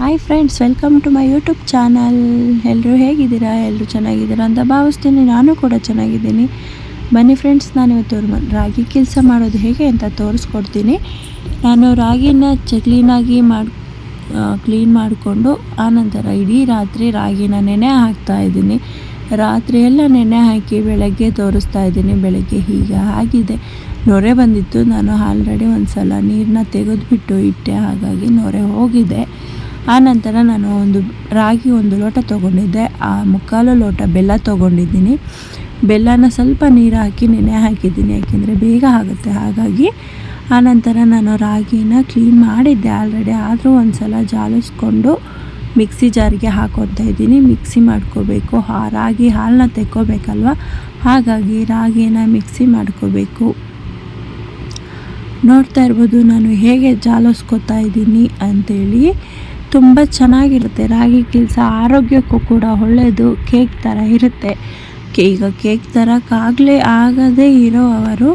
Hi friends welcome to my YouTube channel ಎಲ್ಲರೂ ಹೇಗಿದ್ದೀರಾ? ಎಲ್ಲರೂ ಚೆನ್ನಾಗಿದ್ದೀರಾ ಅಂತ ಭಾವಿಸ್ತೀನಿ. ನಾನು ಕೂಡ ಚೆನ್ನಾಗಿದ್ದೀನಿ. ಬನ್ನಿ ಫ್ರೆಂಡ್ಸ್ ನಾನು ಇವತ್ತು ರಾಗಿ ಕೆಲಸ ಮಾಡೋದು ಹೇಗೆ ಅಂತ ತೋರಿಸ್ಕೊಡ್ತೀನಿ. ನಾನು ರಾಗಿನ ಚ ಕ್ಲೀನಾಗಿ ಮಾಡಿ ಕ್ಲೀನ್ ಮಾಡಿಕೊಂಡು, ಆನಂತರ ಇಡೀ ರಾತ್ರಿ ರಾಗಿನ ನೆನೆ ಹಾಕ್ತಾ ಇದ್ದೀನಿ. ರಾತ್ರಿ ಎಲ್ಲ ನೆನೆ ಹಾಕಿ ಬೆಳಗ್ಗೆ ತೋರಿಸ್ತಾ ಇದ್ದೀನಿ. ಬೆಳಗ್ಗೆ ಹೀಗೆ ಆಗಿದೆ. ನೊರೆ ಬಂದಿತ್ತು. ನಾನು ಆಲ್ರೆಡಿ ಒಂದು ಸಲ ನೀರನ್ನ ತೆಗೆದುಬಿಟ್ಟು ಇಟ್ಟೆ. ಹಾಗಾಗಿ ನೊರೆ ಹೋಗಿದೆ. ಆನಂತರ ನಾನು ಒಂದು ರಾಗಿ ಒಂದು ಲೋಟ ತೊಗೊಂಡಿದ್ದೆ. ಆ ಮುಕ್ಕಾಲು ಲೋಟ ಬೆಲ್ಲ ತೊಗೊಂಡಿದ್ದೀನಿ. ಬೆಲ್ಲನ ಸ್ವಲ್ಪ ನೀರು ಹಾಕಿ ನೆನೆ ಹಾಕಿದ್ದೀನಿ. ಯಾಕೆಂದರೆ ಬೇಗ ಆಗುತ್ತೆ. ಹಾಗಾಗಿ ಆನಂತರ ನಾನು ರಾಗಿನ ಕ್ಲೀನ್ ಮಾಡಿದ್ದೆ ಆಲ್ರೆಡಿ ಆದರೂ ಒಂದು ಸಲ ಜಾಲಿಸ್ಕೊಂಡು ಮಿಕ್ಸಿ ಜಾರಿಗೆ ಹಾಕೊತಾ ಇದ್ದೀನಿ. ಮಿಕ್ಸಿ ಮಾಡ್ಕೋಬೇಕು. ಆ ರಾಗಿ ಹಾಲನ್ನ ತೆಕ್ಕೋಬೇಕಲ್ವ? ಹಾಗಾಗಿ ರಾಗಿನ ಮಿಕ್ಸಿ ಮಾಡ್ಕೋಬೇಕು. ನೋಡ್ತಾ ಇರ್ಬೋದು ನಾನು ಹೇಗೆ ಜಾಲಿಸ್ಕೊತಾ ಇದ್ದೀನಿ ಅಂಥೇಳಿ ತುಂಬ ಚೆನ್ನಾಗಿರುತ್ತೆ. ರಾಗಿ ಕೆಲಸ ಆರೋಗ್ಯಕ್ಕೂ ಕೂಡ ಒಳ್ಳೆಯದು ಕೇಕ್ ಥರ ಇರುತ್ತೆ. ಈಗ ಕೇಕ್ ತರೋಕ್ಕಾಗಲೇ ಆಗದೇ ಇರೋ ಅವರು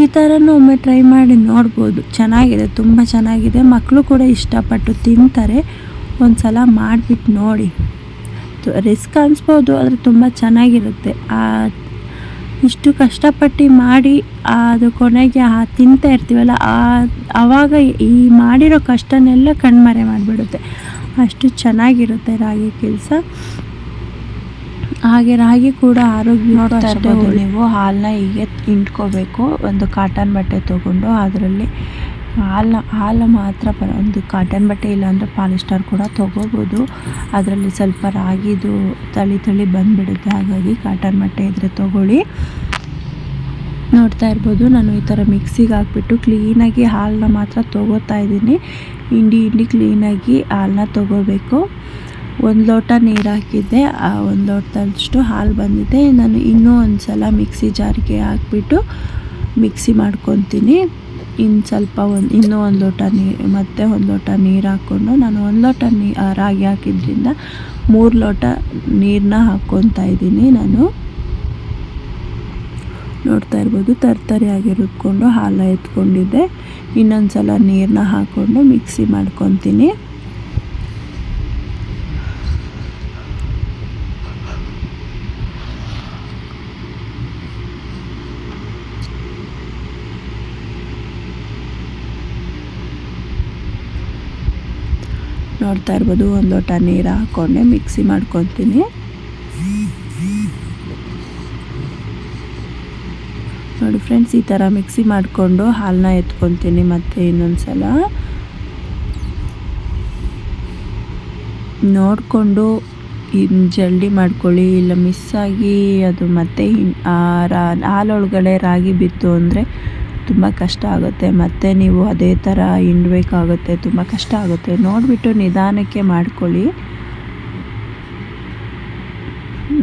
ಈ ಥರನೂ ಒಮ್ಮೆ ಟ್ರೈ ಮಾಡಿ ನೋಡ್ಬೋದು. ಚೆನ್ನಾಗಿದೆ, ತುಂಬ ಚೆನ್ನಾಗಿದೆ. ಮಕ್ಕಳು ಕೂಡ ಇಷ್ಟಪಟ್ಟು ತಿಂತಾರೆ. ಒಂದು ಸಲ ಮಾಡಿಬಿಟ್ಟು ನೋಡಿ ರಿಸ್ಕ್ ಅನಿಸ್ಬೋದು, ಆದರೆ ತುಂಬ ಚೆನ್ನಾಗಿರುತ್ತೆ. ಆ ಇಷ್ಟು ಕಷ್ಟಪಟ್ಟು ಮಾಡಿ ಅದು ಕೊನೆಗೆ ಆ ತಿಂತಾ ಇರ್ತೀವಲ್ಲ ಆ ಆವಾಗ ಈ ಮಾಡಿರೋ ಕಷ್ಟನೆಲ್ಲ ಕಣ್ಮರೆ ಮಾಡಿಬಿಡುತ್ತೆ. ಅಷ್ಟು ಚೆನ್ನಾಗಿರುತ್ತೆ ರಾಗಿ ಕೆಲಸ. ಹಾಗೆ ರಾಗಿ ಕೂಡ ಆರೋಗ್ಯ ನೋಡ್ತಾ ಇರ್ಬೋದು ನೀವು ಹಾಲನ್ನ ಹೀಗೆ ಇಂಟ್ಕೋಬೇಕು ಒಂದು ಕಾಟನ್ ಬಟ್ಟೆ ತೊಗೊಂಡು ಅದರಲ್ಲಿ ಹಾಲನ್ನ ಹಾಲು ಮಾತ್ರ ಪರ, ಒಂದು ಕಾಟನ್ ಬಟ್ಟೆ ಇಲ್ಲಾಂದರೆ ಪಾಲಿಸ್ಟರ್ ಕೂಡ ತೊಗೋಬೋದು. ಅದರಲ್ಲಿ ಸ್ವಲ್ಪ ರಾಗಿದು ತಳಿ ತಳಿ ಬಂದುಬಿಡುತ್ತೆ, ಹಾಗಾಗಿ ಕಾಟನ್ ಬಟ್ಟೆ ಇದ್ದರೆ ತೊಗೊಳ್ಳಿ. ನೋಡ್ತಾ ಇರ್ಬೋದು, ನಾನು ಈ ಥರ ಮಿಕ್ಸಿಗೆ ಹಾಕ್ಬಿಟ್ಟು ಕ್ಲೀನಾಗಿ ಹಾಲನ್ನ ಮಾತ್ರ ತೊಗೋತಾ ಇದ್ದೀನಿ. ಹಿಂಡಿ ಹಿಂಡಿ ಕ್ಲೀನಾಗಿ ಹಾಲನ್ನ ತೊಗೋಬೇಕು. ಒಂದು ಲೋಟ ನೀರು ಹಾಕಿದ್ದೆ, ಆ ಒಂದು ಲೋಟದಷ್ಟು ಹಾಲು ಬಂದಿದೆ. ನಾನು ಇನ್ನೂ ಒಂದು ಸಲ ಮಿಕ್ಸಿ ಜಾರಿಗೆ ಹಾಕ್ಬಿಟ್ಟು ಮಿಕ್ಸಿ ಮಾಡ್ಕೊತೀನಿ. ಇನ್ನು ಸ್ವಲ್ಪ ಒಂದು, ಇನ್ನೂ ಒಂದು ಲೋಟ ನೀರು ಮತ್ತೆ ಒಂದು ಲೋಟ ನೀರು ಹಾಕ್ಕೊಂಡು ನಾನು ಒಂದು ಲೋಟ ನೀ ರಾಗಿ ಹಾಕಿದ್ರಿಂದ ಮೂರು ಲೋಟ ನೀರನ್ನ ಹಾಕ್ಕೊತಾ ಇದ್ದೀನಿ ನಾನು. ನೋಡ್ತಾ ಇರ್ಬೋದು, ತರ್ತರಿಯಾಗಿ ರುಬ್ಕೊಂಡು ಹಾಲು ಎತ್ಕೊಂಡಿದ್ದೆ. ಇನ್ನೊಂದು ಸಲ ನೀರನ್ನ ಹಾಕ್ಕೊಂಡು ಮಿಕ್ಸಿ ಮಾಡ್ಕೊತೀನಿ. ನೋಡ್ತಾ ಇರ್ಬೋದು, ಒಂದು ಲೋಟ ನೀರು ಹಾಕ್ಕೊಂಡೆ ಮಿಕ್ಸಿ ಮಾಡ್ಕೊತೀನಿ. ನೋಡಿ ಫ್ರೆಂಡ್ಸ್ ಈ ಥರ ಮಿಕ್ಸಿ ಮಾಡಿಕೊಂಡು ಹಾಲನ್ನ ಎತ್ಕೊತೀನಿ ಮತ್ತು ಇನ್ನೊಂದು ಸಲ ನೋಡಿಕೊಂಡು ಜಲ್ದಿ ಮಾಡ್ಕೊಳ್ಳಿ, ಇಲ್ಲ ಮಿಸ್ಸಾಗಿ ಅದು ಮತ್ತೆ ಹಾಲೊಳಗಡೆ ರಾಗಿ ಬಿತ್ತು ಅಂದರೆ ತುಂಬ ಕಷ್ಟ ಆಗುತ್ತೆ, ಮತ್ತೆ ನೀವು ಅದೇ ಥರ ಹಿಂಡಬೇಕಾಗುತ್ತೆ ತುಂಬ ಕಷ್ಟ ಆಗುತ್ತೆ. ನೋಡಿಬಿಟ್ಟು ನಿಧಾನಕ್ಕೆ ಮಾಡ್ಕೊಳ್ಳಿ.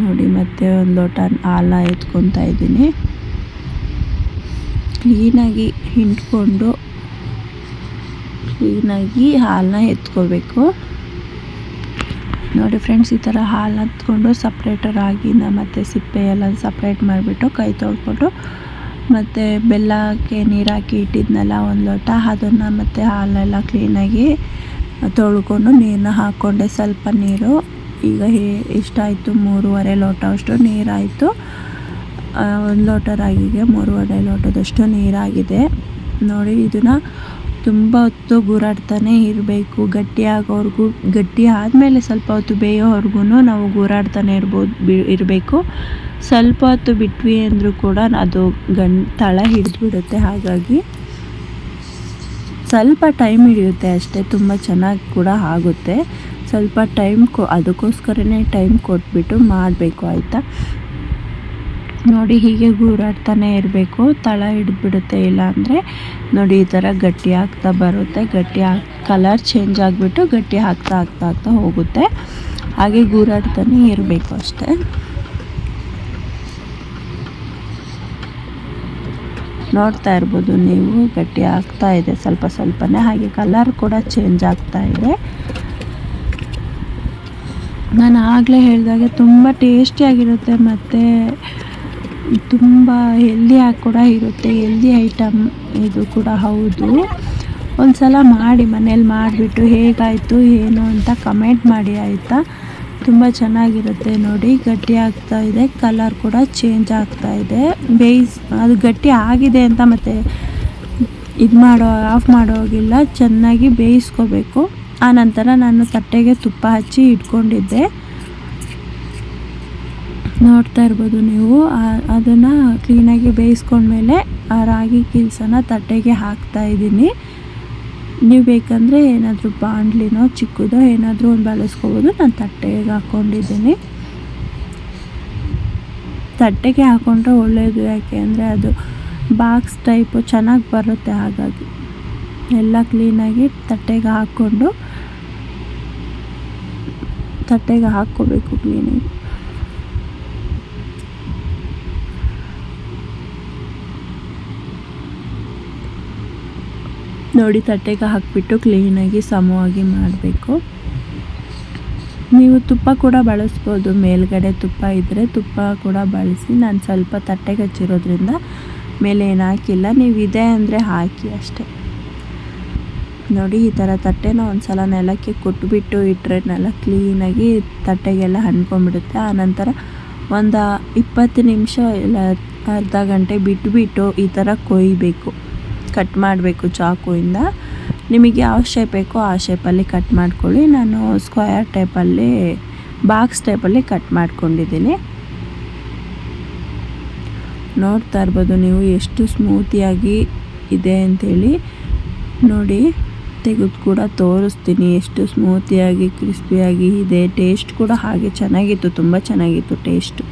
ನೋಡಿ, ಮತ್ತೆ ಒಂದು ಲೋಟ ಹಾಲನ್ನ ಎತ್ಕೊತಾ ಇದ್ದೀನಿ. ಕ್ಲೀನಾಗಿ ಹಿಂಡ್ಕೊಂಡು, ಕ್ಲೀನಾಗಿ ಹಾಲನ್ನ ಎತ್ಕೋಬೇಕು ನೋಡಿ ಫ್ರೆಂಡ್ಸ್, ಈ ಥರ ಹಾಲು ಹತ್ಕೊಂಡು ಸಪ್ರೇಟರ್ ರಾಗಿನ ಮತ್ತು ಸಿಪ್ಪೆ ಎಲ್ಲ ಸಪ್ರೇಟ್ ಮಾಡಿಬಿಟ್ಟು ಕೈ ತೊಳ್ಕೊಂಡು ಮತ್ತು ಬೆಲ್ಲಕ್ಕೆ ನೀರು ಹಾಕಿ ಇಟ್ಟಿದ್ನಲ್ಲ ಒಂದು ಲೋಟ, ಅದನ್ನು ಮತ್ತು ಹಾಲೆಲ್ಲ ಕ್ಲೀನಾಗಿ ತೊಳ್ಕೊಂಡು ನೀರನ್ನ ಹಾಕ್ಕೊಂಡೆ ಸ್ವಲ್ಪ ನೀರು. ಈಗ ಇಷ್ಟಾಯಿತು ಮೂರುವರೆ ಲೋಟ ಅಷ್ಟು ನೀರಾಯಿತು. ಒಂದು ಲೋಟ ರಾಗಿಗೆ ಮೂರುವರೆ ಲೋಟದಷ್ಟು ನೀರಾಗಿದೆ. ನೋಡಿ, ಇದನ್ನು ತುಂಬ ಹೊತ್ತು ಗೂರಾಡ್ತಾನೆ ಇರಬೇಕು. ಗಟ್ಟಿ ಗಟ್ಟಿ ಆದಮೇಲೆ ಸ್ವಲ್ಪ ಹೊತ್ತು ಬೇಯೋವರೆಗೂ ನಾವು ಗೂರಾಡ್ತಾನೆ ಇರ್ಬೋದು, ಬಿ, ಇರಬೇಕು. ಸ್ವಲ್ಪ ಹೊತ್ತು ಬಿಟ್ವಿ ಅಂದರೂ ಕೂಡ ಅದು ಗಣ್ ತಳ ಹಿಡಿದ್ಬಿಡುತ್ತೆ. ಹಾಗಾಗಿ ಸ್ವಲ್ಪ ಟೈಮ್ ಹಿಡಿಯುತ್ತೆ ಅಷ್ಟೇ, ತುಂಬ ಚೆನ್ನಾಗಿ ಕೂಡ ಆಗುತ್ತೆ. ಸ್ವಲ್ಪ ಟೈಮ್ ಕೊ, ಅದಕ್ಕೋಸ್ಕರನೇ ಟೈಮ್ ಕೊಟ್ಬಿಟ್ಟು ಮಾಡಬೇಕು, ಆಯಿತಾ? ನೋಡಿ ಹೀಗೆ ಗೂರಾಡ್ತಾನೆ ಇರಬೇಕು. ತಳ ಹಿಡಿದ್ಬಿಡುತ್ತೆ ಇಲ್ಲ ಅಂದರೆ ನೋಡಿ ಈ ಥರ ಗಟ್ಟಿ ಆಗ್ತಾ ಬರುತ್ತೆ. ಗಟ್ಟಿ ಹಾಕ್ ಕಲರ್ ಚೇಂಜ್ ಆಗಿಬಿಟ್ಟು ಗಟ್ಟಿ ಆಗ್ತಾ ಆಗ್ತಾ ಆಗ್ತಾ ಹೋಗುತ್ತೆ. ಹಾಗೆ ಗೂರಾಡ್ತಾನೆ ಇರಬೇಕು ಅಷ್ಟೇ. ನೋಡ್ತಾ ಇರ್ಬೋದು ನೀವು, ಗಟ್ಟಿ ಆಗ್ತಾ ಇದೆ ಸ್ವಲ್ಪ ಸ್ವಲ್ಪನೇ. ಹಾಗೆ ಕಲರ್ ಕೂಡ ಚೇಂಜ್ ಆಗ್ತಾ ಇದೆ. ನಾನು ಆಗಲೇ ಹೇಳಿದಾಗೆ ತುಂಬ ಟೇಸ್ಟಿಯಾಗಿರುತ್ತೆ ಮತ್ತು ತುಂಬ ಹೆಲ್ದಿಯಾಗಿ ಕೂಡ ಇರುತ್ತೆ ಹೆಲ್ದಿ ಐಟಮ್ ಇದು ಕೂಡ ಹೌದು. ಒಂದು ಸಲ ಮಾಡಿ ಮನೇಲಿ ಮಾಡಿಬಿಟ್ಟು ಹೇಗಾಯಿತು, ಏನು ಅಂತ ಕಮೆಂಟ್ ಮಾಡಿ ಆಯಿತಾ? ತುಂಬ ಚೆನ್ನಾಗಿರುತ್ತೆ ನೋಡಿ, ಗಟ್ಟಿ ಆಗ್ತಾ ಇದೆ ಕಲರ್ ಕೂಡ ಚೇಂಜ್ ಆಗ್ತಾ ಇದೆ. ಬೇಯಿಸ್ ಅದು ಗಟ್ಟಿ ಆಗಿದೆ ಅಂತ ಮತ್ತೆ ಇದು ಮಾಡೋ ಆಫ್ ಮಾಡೋಗಿಲ್ಲ ಚೆನ್ನಾಗಿ ಬೇಯಿಸ್ಕೋಬೇಕು. ಆನಂತರ ನಾನು ತಟ್ಟೆಗೆ ತುಪ್ಪ ಹಚ್ಚಿ ಇಟ್ಕೊಂಡಿದ್ದೆ. ನೋಡ್ತಾ ಇರ್ಬೋದು ನೀವು. ಅದನ್ನು ಕ್ಲೀನಾಗಿ ಬೇಯಿಸ್ಕೊಂಡ್ಮೇಲೆ ಆ ರಾಗಿ ಕೀಲ್ಸನ ತಟ್ಟೆಗೆ ಹಾಕ್ತಾ ಇದ್ದೀನಿ. ನೀವು ಬೇಕಂದರೆ ಏನಾದರೂ ಬಾಣಲಿನೋ ಚಿಕ್ಕದೋ ಏನಾದರೂ ಒಂದು ಬಳಸ್ಕೊಬೋದು. ನಾನು ತಟ್ಟೆಗೆ ಹಾಕ್ಕೊಂಡಿದ್ದೀನಿ ತಟ್ಟೆಗೆ ಹಾಕ್ಕೊಂಡ್ರೆ ಒಳ್ಳೆಯದು ಯಾಕೆ ಅಂದರೆ ಅದು ಬಾಕ್ಸ್ ಟೈಪು ಚೆನ್ನಾಗಿ ಬರುತ್ತೆ ಹಾಗಾಗಿ. ಎಲ್ಲ ಕ್ಲೀನಾಗಿ ತಟ್ಟೆಗೆ ಹಾಕ್ಕೊಂಡು, ತಟ್ಟೆಗೆ ಹಾಕ್ಕೋಬೇಕು ಕ್ಲೀನಾಗಿ ನೋಡಿ ತಟ್ಟೆಗೆ ಹಾಕಿಬಿಟ್ಟು ಕ್ಲೀನಾಗಿ ಸಮವಾಗಿ ಮಾಡಬೇಕು. ನೀವು ತುಪ್ಪ ಕೂಡ ಬಳಸ್ಬೋದು. ಮೇಲ್ಗಡೆ ತುಪ್ಪ ಇದ್ದರೆ ತುಪ್ಪ ಕೂಡ ಬಳಸಿ. ನಾನು ಸ್ವಲ್ಪ ತಟ್ಟೆಗೆ ಹಚ್ಚಿರೋದ್ರಿಂದ ಮೇಲೆ ಏನು ಹಾಕಿಲ್ಲ. ನೀವು ಇದೆ ಅಂದರೆ ಹಾಕಿ ಅಷ್ಟೇ. ನೋಡಿ, ಈ ಥರ ತಟ್ಟೆನ ಒಂದು ಸಲ ನೆಲಕ್ಕೆ ಕೊಟ್ಬಿಟ್ಟು ಇಟ್ಟರೆ ನೆಲ ಕ್ಲೀನಾಗಿ ತಟ್ಟೆಗೆಲ್ಲ ಹಣ್ಕೊಂಡ್ಬಿಡುತ್ತೆ. ಆನಂತರ ಒಂದು ಇಪ್ಪತ್ತು ನಿಮಿಷ ಇಲ್ಲ ಅರ್ಧ ಗಂಟೆ ಬಿಟ್ಟುಬಿಟ್ಟು ಈ ಥರ ಕೊಯ್ಬೇಕು. ಕಟ್ ಮಾಡಬೇಕು ಚಾಕುಯಿಂದ ನಿಮಗೆ ಯಾವ ಶೇಪ್ ಬೇಕೋ ಆ ಶೇಪಲ್ಲಿ ಕಟ್ ಮಾಡ್ಕೊಳ್ಳಿ. ನಾನು ಸ್ಕ್ವಯರ್ ಟೈಪಲ್ಲಿ ಬಾಕ್ಸ್ ಟೈಪಲ್ಲಿ ಕಟ್ ಮಾಡ್ಕೊಂಡಿದ್ದೀನಿ. ನೋಡ್ತಾ ಇರ್ಬೋದು ನೀವು ಎಷ್ಟು ಸ್ಮೂತಿಯಾಗಿ ಇದೆ ಅಂಥೇಳಿ ನೋಡಿ, ತೆಗೆದು ಕೂಡ ತೋರಿಸ್ತೀನಿ ಎಷ್ಟು ಸ್ಮೂತಿಯಾಗಿ ಕ್ರಿಸ್ಪಿಯಾಗಿ ಇದೆ. ಟೇಸ್ಟ್ ಕೂಡ ಹಾಗೆ ಚೆನ್ನಾಗಿತ್ತು, ತುಂಬ ಚೆನ್ನಾಗಿತ್ತು ಟೇಸ್ಟು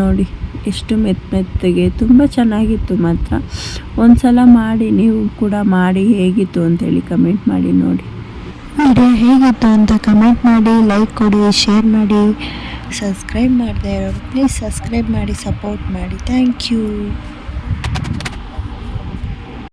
ನೋಡಿ. ಎಷ್ಟು ಮೆತ್ತ ಮೆತ್ತಗೆ, ತುಂಬ ಚೆನ್ನಾಗಿತ್ತು ಮಾತ್ರ. ಒಂದು ಸಲ ಮಾಡಿ, ನೀವು ಕೂಡ ಮಾಡಿ, ಹೇಗಿತ್ತು ಅಂತೇಳಿ ಕಮೆಂಟ್ ಮಾಡಿ ನೋಡಿ. ವಿಡಿಯೋ ಹೇಗಿತ್ತು ಅಂತ ಕಮೆಂಟ್ ಮಾಡಿ ಲೈಕ್ ಕೊಡಿ ಶೇರ್ ಮಾಡಿ ಸಬ್ಸ್ಕ್ರೈಬ್ ಮಾಡದೆ ಇರೋರು ಪ್ಲೀಸ್ ಸಬ್ಸ್ಕ್ರೈಬ್ ಮಾಡಿ ಸಪೋರ್ಟ್ ಮಾಡಿ. Thank you